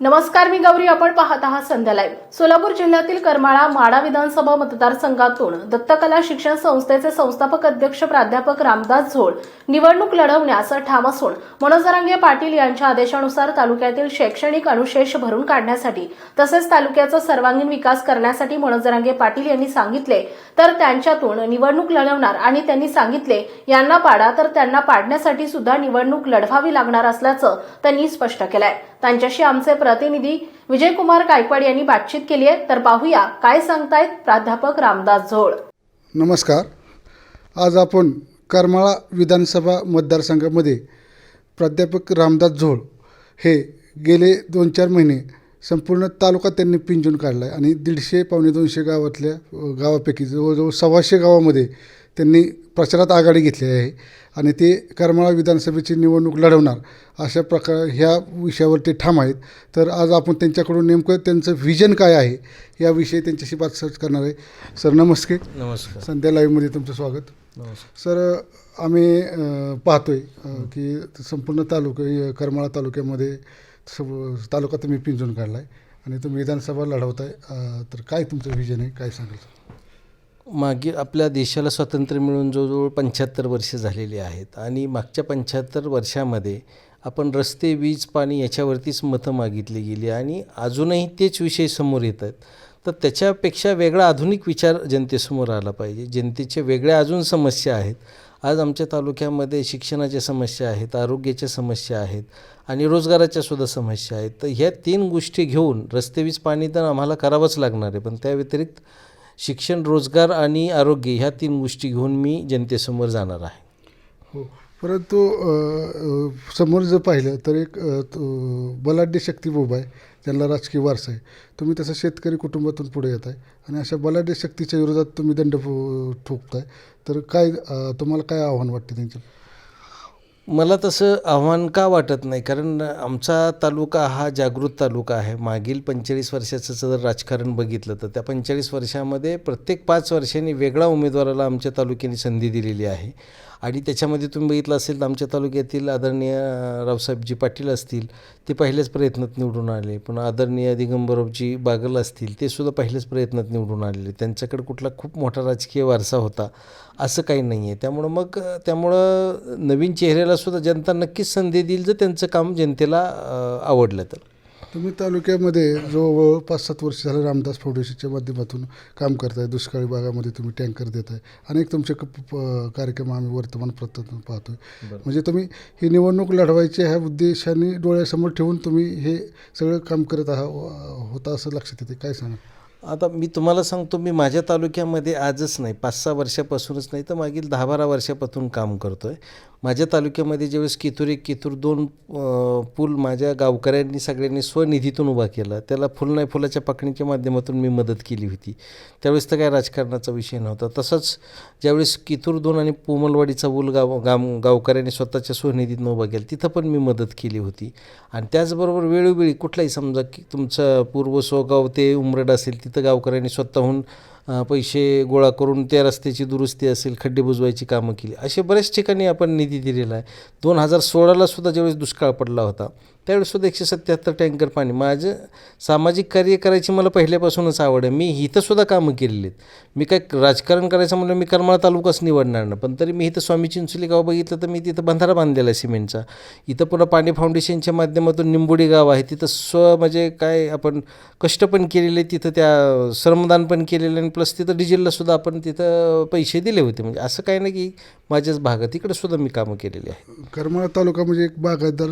नमस्कार मी गौरी. आपण पाहत आहात संध्या लाईव्ह सोलापूर जिल्ह्यातील करमाळा माडा विधानसभा मतदारसंघातून दत्तकला शिक्षण संस्थेचे संस्थापक अध्यक्ष प्राध्यापक रामदास झोळ निवडणूक लढवण्यास ठाम असून मनोजरांगे पाटील यांच्या आदेशानुसार तालुक्यातील शैक्षणिक अनुशेष भरून काढण्यासाठी तसेच तालुक्याचा सर्वांगीण विकास करण्यासाठी मनोजरांगे पाटील यांनी सांगितले तर त्यांच्यातून निवडणूक लढवणार आणि त्यांनी सांगितले यांना पाडा तर त्यांना पाडण्यासाठी सुद्धा निवडणूक लढवावी लागणार असल्याचं त्यांनी स्पष्ट केलंय. त्यांच्याशी आमचे प्रतिनिधी विजयकुमार गायकवाड यांनी बातचीत केली आहे. तर पाहूया काय सांगतायत प्राध्यापक रामदास झोळ. नमस्कार. आज आपण करमाळा विधानसभा मतदारसंघामध्ये प्राध्यापक रामदास झोळ हे गेले दोन चार महिने संपूर्ण तालुका त्यांनी पिंजून काढला आहे आणि दीडशे पावणे दोनशे गावातल्या गावापैकी जवळजवळ सव्वाशे गावामध्ये त्यांनी प्रचारात आघाडी घेतली आहे आणि ते करमाळा विधानसभेची निवडणूक लढवणार अशा प्रकार ह्या विषयावर ते ठाम आहेत. तर आज आपण त्यांच्याकडून नेमकं त्यांचं व्हिजन काय आहे याविषयी त्यांच्याशी बात सर्च करणार आहे. सर नमस्ते. नमस्कार. संध्या लाईव्हमध्ये तुमचं स्वागत. सर आम्ही पाहतोय की संपूर्ण तालुका करमाळा तालुक्यामध्ये तालुका तुम्ही पिंजून काढला आहे आणि तुम्ही विधानसभा लढवताय. तर काय तुमचं व्हिजन आहे? काय सांगाल? मागील आपल्या देशाला स्वातंत्र्य मिळून जवळजवळ पंच्याहत्तर वर्षे झालेली आहेत. आणि मागच्या पंच्याहत्तर वर्षामध्ये आपण रस्ते वीज पाणी याच्यावरतीच मतं मागितली गेली आणि अजूनही तेच विषय समोर येत आहेत. तर त्याच्यापेक्षा वेगळा आधुनिक विचार जनतेसमोर आला पाहिजे. जनतेच्या वेगळ्या अजून समस्या आहेत. आज आमच्या तालुक्यामध्ये शिक्षणाच्या समस्या आहेत आरोग्याच्या समस्या आहेत आणि रोजगाराच्या सुद्धा समस्या आहेत. तर ह्या तीन गोष्टी घेऊन रस्ते वीज पाणी तर आम्हाला करावंच लागणार आहे. पण त्या व्यतिरिक्त शिक्षण रोजगार आणि आरोग्य ह्या तीन गोष्टी घेऊन मी जनतेसमोर जाणार आहे. हो परंतु समोर जर पाहिलं तर एक तो बलाढ्य शक्ती उभा आहे ज्यांना राजकीय वारसा आहे. तुम्ही तसं शेतकरी कुटुंबातून पुढे येत आहे आणि अशा बलाढ्य शक्तीच्या विरोधात तुम्ही दंड ठोकताय. तर काय तुम्हाला काय आव्हान वाटते त्यांच्या मला तसं आव्हान का वाटत नाही? कारण आमचा तालुका हा जागृत तालुका आहे. मागील पंचेचाळीस वर्षाचं जर राजकारण बघितलं तर त्या पंचेचाळीस वर्षामध्ये प्रत्येक पाच वर्षांनी वेगळा उमेदवाराला आमच्या तालुक्याने संधी दिलेली आहे. आणि त्याच्यामध्ये तुम्ही बघितलं असेल तर आमच्या तालुक्यातील आदरणीय रावसाहेबजी पाटील असतील ते पहिल्याच प्रयत्नात निवडून आले. पण आदरणीय दिगंबरजी बागल असतील ते सुद्धा पहिल्याच प्रयत्नात निवडून आलेले. त्यांच्याकडे कुठला खूप मोठा राजकीय वारसा होता असं काही नाही आहे त्यामुळं मग त्यामुळं नवीन चेहऱ्याला सुद्धा जनता नक्कीच संधी देईल जर त्यांचं काम जनतेला आवडलं तर. तुम्ही तालुक्यामध्ये जवळजवळ पाच सात वर्ष झालं रामदास फाउंडेशनच्या माध्यमातून काम करताय दुष्काळी भागामध्ये तुम्ही टँकर देत आहे अनेक तुमचे क- कार्यक्रम आम्ही वर्तमानपत्रातून पाहतोय. म्हणजे तुम्ही ही निवडणूक लढवायची ह्या उद्देशाने डोळ्यासमोर ठेवून तुम्ही हे सगळं काम करत आहात होता असं लक्षात येते काय सांगा आता मी तुम्हाला सांगतो मी माझ्या तालुक्यामध्ये आजच नाही पाच सहा वर्षापासूनच नाही तर मागील दहा बारा वर्षापासून काम करतो आहे माझ्या तालुक्यामध्ये ज्यावेळेस कितूर एक कितूर दोन पूल माझ्या गावकऱ्यांनी सगळ्यांनी स्वनिधीतून उभा केला त्याला फुल नाही फुलाच्या पाकणीच्या माध्यमातून मी मदत केली होती. त्यावेळेस तर काय राजकारणाचा विषय नव्हता. तसंच ज्यावेळेस कितूर दोन आणि पोमलवाडीचा पूल गाव गाम गावकऱ्यांनी स्वतःच्या स्वनिधीतून उभा केला तिथं पण मी मदत केली होती. आणि त्याचबरोबर वेळोवेळी कुठलाही समजा की तुमचं पूर्व सोगाव ते उमरड असेल तिथं गावकऱ्यांनी स्वतःहून पैसे गोळा करून त्या रस्त्याची दुरुस्ती असेल खड्डे बुजवायची कामं केली असे बऱ्याच ठिकाणी आपण निधी दिलेला आहे. दोन हजार सोळाला सुद्धा ज्यावेळेस दुष्काळ पडला होता त्यावेळेसुद्धा एकशे सत्याहत्तर टँकर पाणी. माझं सामाजिक कार्य करायची मला पहिल्यापासूनच आवड आहे. मी इथंसुद्धा कामं केलेली आहेत. मी काय राजकारण करायचं म्हणलं मी करमाळा तालुकाच निवडणार ना पण तरी मी इथं स्वामी चिंचोली गाव बघितलं तर मी तिथं बंधारा बांधलेला आहे सिमेंटचा. इथं पुन्हा पाणी फाउंडेशनच्या माध्यमातून निंबोडी गाव आहे. तिथं स्व म्हणजे काय आपण कष्ट पण केलेले तिथं त्या श्रमदान पण केलेलं आणि प्लस तिथं डिझेललासुद्धा आपण तिथं पैसे दिले होते. म्हणजे असं काय नाही की माझ्याच भागात इकडंसुद्धा मी कामं केलेली आहे. करमाळा तालुका म्हणजे एक बागायतदार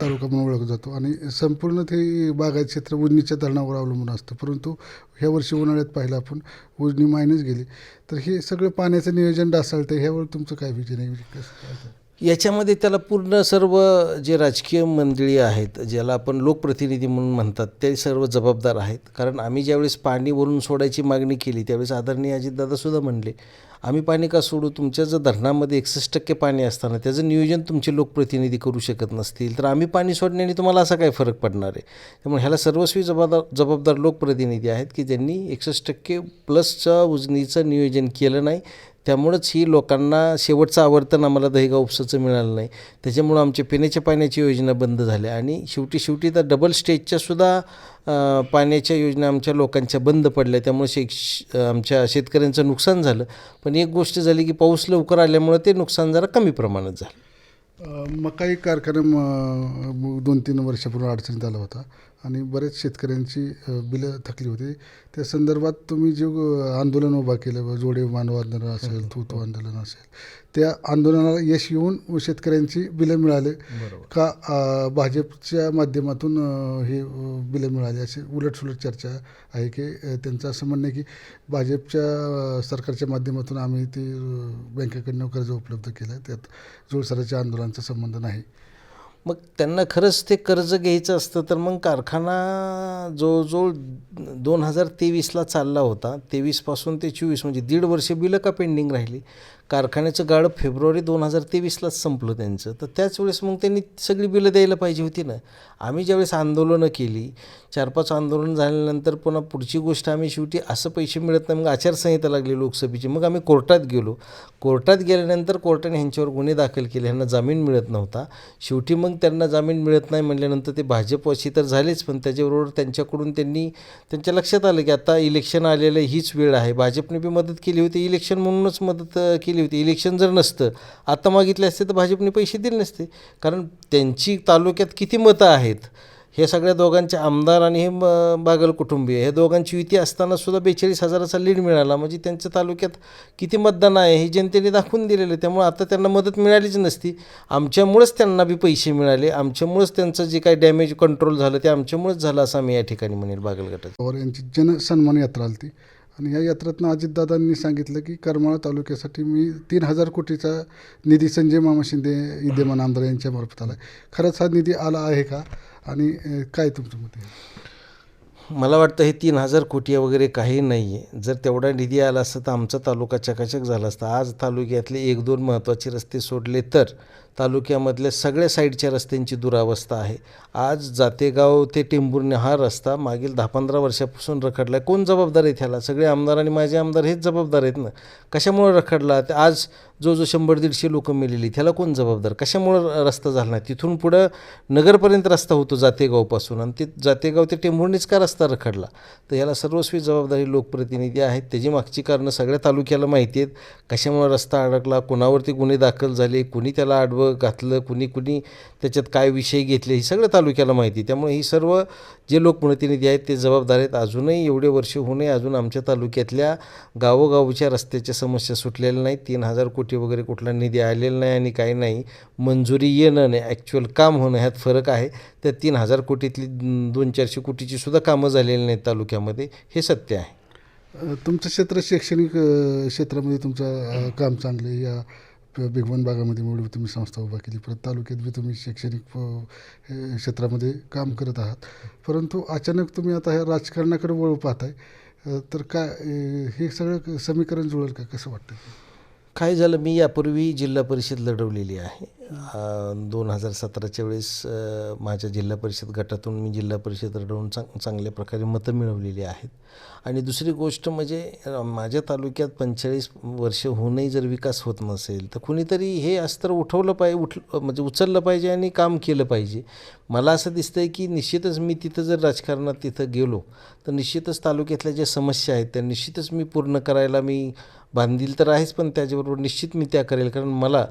तालुका म्हणून ओळख जातो. आणि संपूर्ण ते बागायत क्षेत्र उजनीच्या धरणावर अवलंबून असतं. परंतु ह्या वर्षी उन्हाळ्यात पाहिलं आपण उजनी मायनस गेली. तर हे सगळं पाण्याचं नियोजन डासाळतं ह्यावर तुमचं काय विचार आहे? याच्यामध्ये त्याला पूर्ण सर्व जे राजकीय मंडळी आहेत ज्याला आपण लोकप्रतिनिधी म्हणून म्हणतात ते सर्व जबाबदार आहेत. कारण आम्ही ज्यावेळेस पाणी वरून सोडायची मागणी केली त्यावेळेस आदरणीय अजितदादासुद्धा म्हणले आम्ही पाणी का सोडू? तुमच्या जर धरणामध्ये एकसष्ट टक्के पाणी असताना त्याचं नियोजन तुमचे लोकप्रतिनिधी करू शकत नसतील तर आम्ही पाणी सोडण्याने तुम्हाला असा काय फरक पडणार आहे. त्यामुळे ह्याला सर्वस्वी जबाबदार जबाबदार लोकप्रतिनिधी आहेत की ज्यांनी एकसष्ट टक्के प्लसच्या उजनीचं नियोजन केलं नाही त्यामुळंच ही लोकांना शेवटचं आवर्तन आम्हाला दहीगाव उपसाचं मिळालं नाही. त्याच्यामुळं आमच्या पिण्याच्या पाण्याची योजना बंद झाल्या आणि शेवटी शेवटी तर डबल स्टेजच्या सुद्धा पाण्याच्या योजना आमच्या लोकांच्या बंद पडल्या. त्यामुळे शे आमच्या शेतकऱ्यांचं नुकसान झालं. पण एक गोष्ट झाली की पाऊस लवकर आल्यामुळं ते नुकसान जरा कमी प्रमाणात झालं. मकाई कारखाना म- दोन तीन वर्षापूर्वी अडचणीत आला होता आणि बरेच शेतकऱ्यांची बिलं थकली होती. त्या संदर्भात तुम्ही जे आंदोलन उभा केलं जोडे मानव आंदोलन असेल तूतो आंदोलन असेल त्या आंदोलनाला यश येऊन शेतकऱ्यांची बिलं मिळाले. का भाजपच्या माध्यमातून हे बिलं मिळाली अशी उलटसुलट चर्चा आहे की त्यांचं असं म्हणणं आहे की भाजपच्या सरकारच्या माध्यमातून आम्ही ते बँकेकडनं कर्ज उपलब्ध केलं त्यात जोडसराच्या आंदोलनाचा संबंध नाही. मग त्यांना खरंच ते कर्ज घ्यायचं असतं तर मग कारखाना जवळजवळ दोन हजार तेवीसला चालला होता. तेवीसपासून ते चोवीस म्हणजे दीड वर्ष बिलं का पेंडिंग राहिली? कारखान्याचं गाडं फेब्रुवारी दोन हजार तेवीसलाच संपलं त्यांचं. तर त्याच वेळेस मग त्यांनी सगळी बिलं द्यायला पाहिजे होती ना. आम्ही ज्यावेळेस आंदोलनं केली चार पाच आंदोलन झाल्यानंतर पुन्हा पुढची गोष्ट आम्ही शेवटी असं पैसे मिळत नाही मग आचारसंहिता लागली लोकसभेची. मग आम्ही कोर्टात गेलो. कोर्टात गेल्यानंतर कोर्टाने ह्यांच्यावर गुन्हे दाखल केले. ह्यांना जामीन मिळत नव्हता. शेवटी मग त्यांना जामीन मिळत नाही म्हटल्यानंतर ते भाजपशी तर झालेच पण त्याच्याबरोबर त्यांच्याकडून त्यांनी त्यांच्या लक्षात आलं की आता इलेक्शन आलेलं हीच वेळ आहे. भाजपने बी मदत केली होती इलेक्शन म्हणूनच मदत केली केली होती. इलेक्शन जर नसतं आता मागितले असते तर भाजपने पैसे दिले नसते. कारण त्यांची तालुक्यात किती मतं आहेत? हे सगळ्या दोघांचे आमदार आणि हे बागल कुटुंबीय हे दोघांची युती असतानासुद्धा बेचाळीस हजाराचा लीड मिळाला. म्हणजे त्यांच्या तालुक्यात किती मतदान आहे हे जनतेने दाखवून दिलेलं आहे. त्यामुळे आता त्यांना मदत मिळालीच नसती. आमच्यामुळंच त्यांना बी पैसे मिळाले. आमच्यामुळंच त्यांचं जे काही डॅमेज कंट्रोल झालं ते आमच्यामुळेच झालं असं आम्ही या ठिकाणी म्हणेल बागल गटात पवार यांची जनसन्मान यात्रा आली आणि या यात्रेतनं अजितदादांनी सांगितलं की करमाळा तालुक्यासाठी मी तीन हजार कोटीचा निधी संजय मामा शिंदे विद्यमान आमदार यांच्यामार्फत आला आहे खरंच हा निधी आला आहे का? आणि काय तुमचं मत आहे? मला वाटतं हे तीन हजार कोटी वगैरे काही नाही आहे जर तेवढा निधी आला असता तर आमचा तालुका चकाचक झाला असता. आज तालुक्यातले एक दोन महत्त्वाचे रस्ते सोडले तर तालुक्यामधल्या सगळ्या साईडच्या रस्त्यांची दुरावस्था आहे. आज जातेगाव ते टेंभुर्णे हा रस्ता मागील दहा पंधरा वर्षापासून रखडला आहे. कोण जबाबदार आहे त्याला सगळे आमदार आणि माझे आमदार हेच जबाबदार आहेत ना? कशामुळे रखडला? ते आज जो जो शंभर दीडशे लोक मेलेली त्याला कोण जबाबदार? कशामुळं रस्ता झाला नाही? तिथून पुढं नगरपर्यंत रस्ता होतो जातेगावपासून आणि ते जातेगाव ते टेंभुर्णीच का रस्ता रखडला? तर याला सर्वस्वी जबाबदारी लोकप्रतिनिधी आहेत. त्याची मागची कारणं सगळ्या तालुक्याला माहिती आहेत. कशामुळं रस्ता अडकला? कुणावरती गुन्हे दाखल झाले? कुणी त्याला आडवं घातलं? कुणी कुणी त्याच्यात काय विषय घेतले? हे सगळं तालुक्याला माहिती आहे. त्यामुळे ही सर्व जे लोकप्रतिनिधी आहेत ते जबाबदार आहेत. अजूनही एवढे वर्ष होऊ नये अजून आमच्या तालुक्यातल्या गावोगावच्या रस्त्याच्या समस्या सुटलेल्या नाहीत. तीन हजार कोटी वगैरे कुठला निधी आलेला नाही आणि काही नाही. मंजुरी येणं नाही ॲक्च्युअल काम होणं ह्यात फरक आहे. त्या तीन हजार कोटीतली दोन चारशे कोटीची सुद्धा कामं झालेली नाहीत तालुक्यामध्ये. हे सत्य आहे. तुमचं क्षेत्र शैक्षणिक क्षेत्रामध्ये तुमचं काम चांगलं आहे. या भिगवण भागामध्ये मिळून तुम्ही संस्था उभा केली परत तालुक्यात बी तुम्ही शैक्षणिक क्षेत्रामध्ये काम करत आहात. परंतु अचानक तुम्ही आता ह्या राजकारणाकडे वळू पाहताय तर काय हे सगळं समीकरण जुळेल का? कसं वाटतं काय झालं? मी यापूर्वी जिल्हा परिषद लढवलेली आहे. दोन हजार सतराच्या वेळेस माझ्या जिल्हा परिषद गटातून मी जिल्हा परिषद रडवून चांग चांगल्या प्रकारे मतं मिळवलेली आहेत. आणि दुसरी गोष्ट म्हणजे माझ्या तालुक्यात पंचेचाळीस वर्ष होऊनही जर विकास होत नसेल तर कुणीतरी हे अस्त्र उठवलं पाहिजे उठ म्हणजे उचललं पाहिजे आणि काम केलं पाहिजे. मला असं दिसतं आहे की निश्चितच मी तिथं जर राजकारणात तिथं गेलो तर निश्चितच तालुक्यातल्या ज्या समस्या आहेत त्या निश्चितच मी पूर्ण करायला मी बांधील तर आहेच पण त्याच्याबरोबर निश्चित मी त्या करेल. कारण मला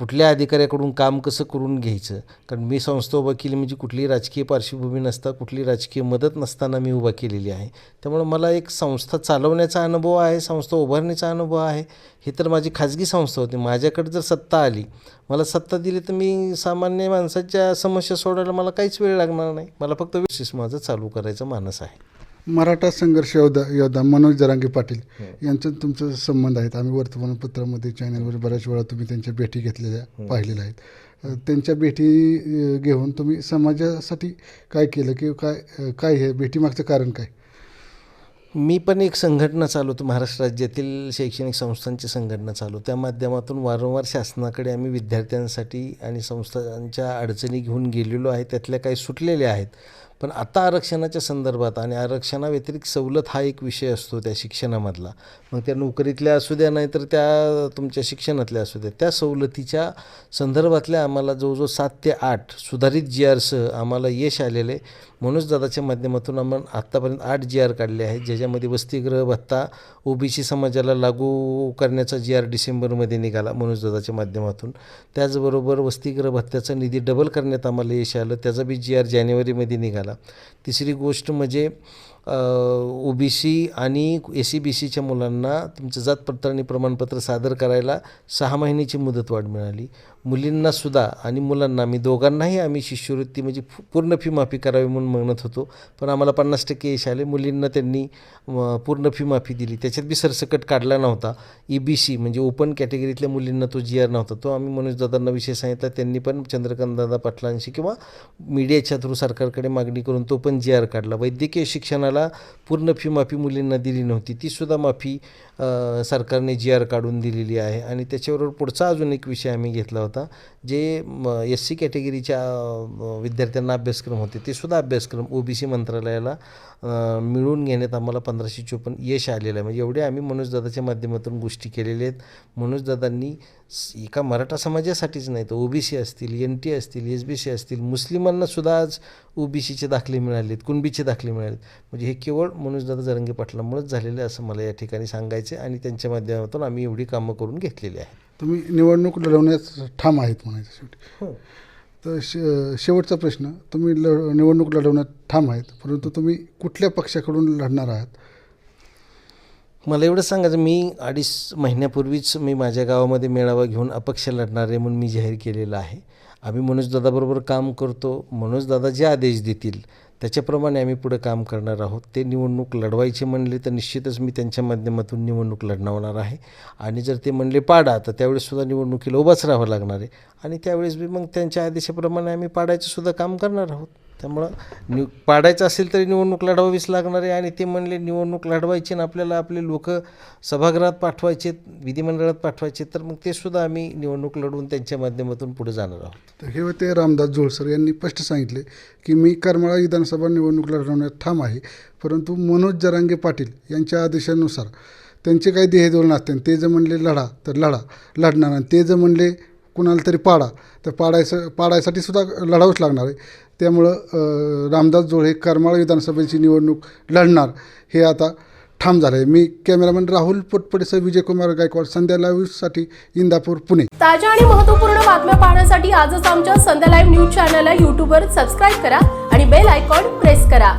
कुठल्या अधिकाऱ्याकडून काम कसं करून घ्यायचं? कारण मी संस्था उभा केली म्हणजे कुठलीही राजकीय पार्श्वभूमी नसता कुठली राजकीय मदत नसताना मी उभा केलेली आहे. त्यामुळे मला एक संस्था चालवण्याचा अनुभव आहे संस्था उभारण्याचा अनुभव आहे. हे तर माझी खाजगी संस्था होती. माझ्याकडे जर सत्ता आली मला सत्ता दिली तर मी सामान्य माणसाच्या समस्या सोडायला मला काहीच वेळ लागणार नाही. मला फक्त विशेष माझं चालू करायचं मानस आहे. मराठा संघर्ष योद्धा योद्धा मनोज जरांगे पाटील यांचं तुमचं संबंध आहेत. आम्ही वर्तमानपत्रामध्ये चॅनलवर बऱ्याच वेळा तुम्ही त्यांच्या भेटी घेतलेल्या पाहिलेल्या आहेत. त्यांच्या भेटी घेऊन तुम्ही समाजासाठी काय केलं की काय काय हे भेटीमागचं कारण काय? मी पण एक संघटना चालवतो. महाराष्ट्र राज्यातील शैक्षणिक संस्थांची संघटना चालू त्या माध्यमातून वारंवार शासनाकडे आम्ही विद्यार्थ्यांसाठी आणि संस्थांच्या अडचणी घेऊन गेलेलो आहे. त्यातल्या काही सुटलेल्या आहेत. पण आता आरक्षणाच्या संदर्भात आणि आरक्षणाव्यतिरिक्त सवलत हा एक विषय असतो त्या शिक्षणामधला. मग त्या नोकरीतल्या असू द्या नाही तर त्या तुमच्या शिक्षणातल्या असू द्या त्या सवलतीच्या संदर्भातल्या आम्हाला जवळजवळ सात ते आठ सुधारित जी आरसह आम्हाला यश आलेले. आहे मनोज दादाच्या माध्यमातून आपण आत्तापर्यंत आठ जी आर काढले आहेत ज्याच्यामध्ये वसतिगृह भत्ता ओबीसी समाजाला लागू करण्याचा जी आर डिसेंबरमध्ये निघाला मनोज दादाच्या माध्यमातून. त्याचबरोबर वसतिगृह भत्त्याचा निधी डबल करण्यात आम्हाला यश आलं. त्याचा बी जी आर जानेवारीमध्ये निघाला. तिसरी गोष्ट म्हणजे ओ बी सी आणि ए सी बी सीच्या मुलांना तुमचं जात पडताळणी प्रमाणपत्र सादर करायला सहा महिन्याची मुदतवाढ मिळाली. मुलींनासुद्धा आणि मुलांना मी दोघांनाही आम्ही शिष्यवृत्ती म्हणजे फु- पूर्ण फी माफी करावी म्हणून म्हणत होतो. पण आम्हाला पन्नास टक्के यश आले. मुलींना त्यांनी पूर्ण फी माफी दिली. त्याच्यात बी सरसकट काढला नव्हता. ई बी सी म्हणजे ओपन कॅटेगरीतल्या मुलींना तो जी आर नव्हता. तो आम्ही मनोजदादांना विषय सांगितला. त्यांनी पण चंद्रकांत दादा पाटलांशी किंवा मीडियाच्या थ्रू सरकारकडे मागणी करून तो पण जी आर काढला. वैद्यकीय शिक्षणाला पूर्ण फी माफी मुलींना दिली नव्हती. तीसुद्धा माफी सरकारने जी आर काढून दिलेली आहे. आणि त्याच्याबरोबर पुढचा अजून एक विषय आम्ही घेतला होता. जे एस सी कॅटेगरीच्या विद्यार्थ्यांना अभ्यासक्रम होते ते सुद्धा अभ्यासक्रम ओ बी सी मंत्रालयाला मिळून मिळवून घेण्यात आम्हाला पंधराशे चोपन्न यश आलेलं आहे. म्हणजे एवढे आम्ही मनोजदादाच्या माध्यमातून गोष्टी केलेल्या आहेत. मनोजदादांनी एका मराठा समाजासाठीच नाही तर ओ बी सी असतील एन टी असतील एस बी सी असतील मुस्लिमांना सुद्धा आज ओ बी सीचे दाखले मिळालेत कुणबीचे दाखले मिळालेत. म्हणजे हे केवळ मनोजदादा जरंगे पाटलामुळेच झालेलं आहे असं मला या ठिकाणी सांगायचं आहे आणि त्यांच्या माध्यमातून आम्ही एवढी कामं करून घेतलेली आहेत. तुम्ही निवडणूक लढवण्यास ठाम आहेत म्हणायचं शेवटी. हो. तर शे शेवटचा प्रश्न तुम्ही ल निवडणूक लढवण्यात ठाम आहेत परंतु तुम्ही कुठल्या पक्षाकडून लढणार आहात? मला एवढं सांगायचं मी अडीच महिन्यापूर्वीच मी माझ्या गावामध्ये मेळावा घेऊन अपक्ष लढणार आहे म्हणून मी जाहीर केलेलं आहे. आम्ही मनोजदादाबरोबर काम करतो. मनोजदादा जे आदेश देतील त्याच्याप्रमाणे आम्ही पुढे काम करणार आहोत. ते निवडणूक लढवायचे म्हणले तर निश्चितच मी त्यांच्या माध्यमातून निवडणूक लढवणार आहे. आणि जर ते म्हणले पाडा तर त्यावेळेससुद्धा निवडणुकीला उभाच राहावं लागणार आहे. आणि त्यावेळेस बी मग त्यांच्या आदेशाप्रमाणे आम्ही पाडायचं सुद्धा काम करणार आहोत. त्यामुळं नि पाडायचं असेल तरी निवडणूक लढवावीच लागणार आहे. आणि ते म्हणले निवडणूक लढवायची आणि आपल्याला आपले लोक सभागृहात पाठवायचे विधिमंडळात पाठवायचे तर मग ते सुद्धा आम्ही निवडणूक लढवून त्यांच्या माध्यमातून पुढे जाणार आहोत. तर हे होते रामदास जोळसर यांनी स्पष्ट सांगितले की मी करमाळा विधानसभा निवडणूक लढवण्यात ठाम आहे परंतु मनोज जरांगे पाटील यांच्या आदेशानुसार त्यांचे काही ध्येयधोरण असते ते जर म्हणले लढा तर लढा लढणार. आणि ते जर म्हणले कुणाला तरी पाडा. तर पाडायचं पाडायसाठी सुद्धा लढावंच लागणार आहे. त्यामुळं रामदास जोळे करमाळ करमाळा विधानसभेची निवडणूक लढणार हे आता ठाम झालं आहे मी कॅमेरामॅन राहुल पोटपडेसह विजयकुमार गायकवाड संध्या लाईव्हसाठी इंदापूर पुणे. ताज्या आणि महत्त्वपूर्ण बातम्या पाहण्यासाठी आजच आमच्या संध्या लाईव्ह न्यूज चॅनलला यूट्यूबवर सबस्क्राईब करा आणि बेल आयकॉन प्रेस करा.